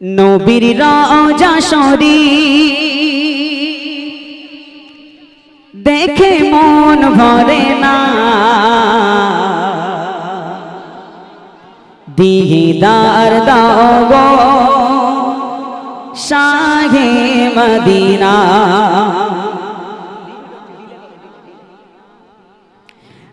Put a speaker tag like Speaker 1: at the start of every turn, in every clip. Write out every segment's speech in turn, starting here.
Speaker 1: নবীর রাজা সরি দেখে মন ভরে না। দিদার সাহে শাহে মদিনা।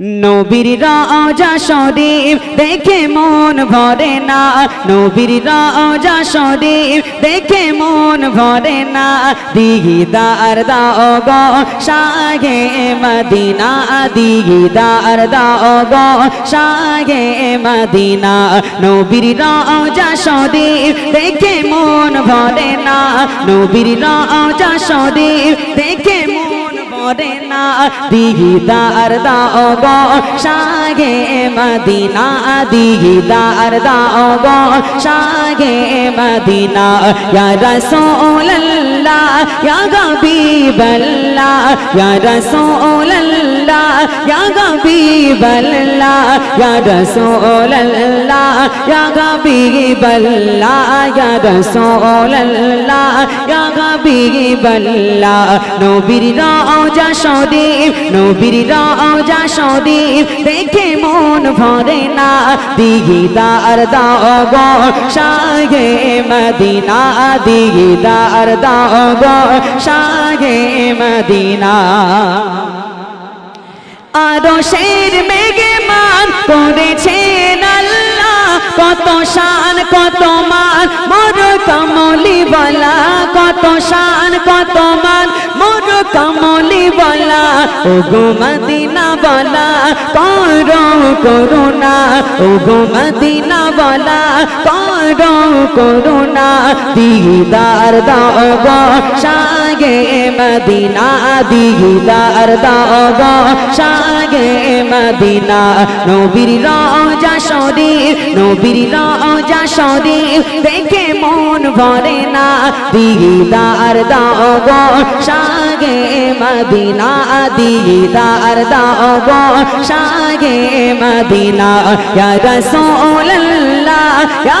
Speaker 1: নবীর রাজা শরীফ দেখে মন ভরে না। নবীর রাজা শরীফ দেখে মন ভরে না। দিদার দাও গো শাহে মদিনা। দিদার দাও গো শাহে মদিনা। নবীর রাজা শরীফ দেখে মন ভরে না। নবীর রাজা শরীফ দেখে মন ভরে না। দিদার দাও গো, সাগে মদিনা। দিদার দাও গো, সাগে মদিনা। ইয়া রাসূলুল্লাহ, ইয়া হাবিবাল্লাহ, ইয়া রাসূলুল্লাহ। ইয়া হাবিবাল্লাহ, ইয়া রাসূলুল্লাহ, ইয়া হাবিবাল্লাহ, ইয়া রাসূলুল্লাহ, ইয়া হাবিবাল্লাহ। নবীর রাজা শরীফ, নবীর রাজা শরীফ, দেখে মন ভরে না। দিদার দাও গো শাহে মদিনা দিদার দাও গো শাহে মদিনা। আরও শের মেঘে মান করেছেন আল্লাহ। কত শান, কত মান, মোর কমলি বলা কত শান, কত মান, মোর কমলি বলা ও গো মদিনা বলা কর করুণা। ও গো মদিনা বলা কর করুণা। দিদার দাও গো শাগে মদিনা দিদার দাও গো শাগে মদিনা নবীর রাজা শরীফ, নবীর রাজা শরীফ, দেখে মন ভরে না দিদার দাও গো শাগে মদিনা দিদার দাও গো শাগে মদিনা, ইয়া রাসূলুল্লাহ, ইয়া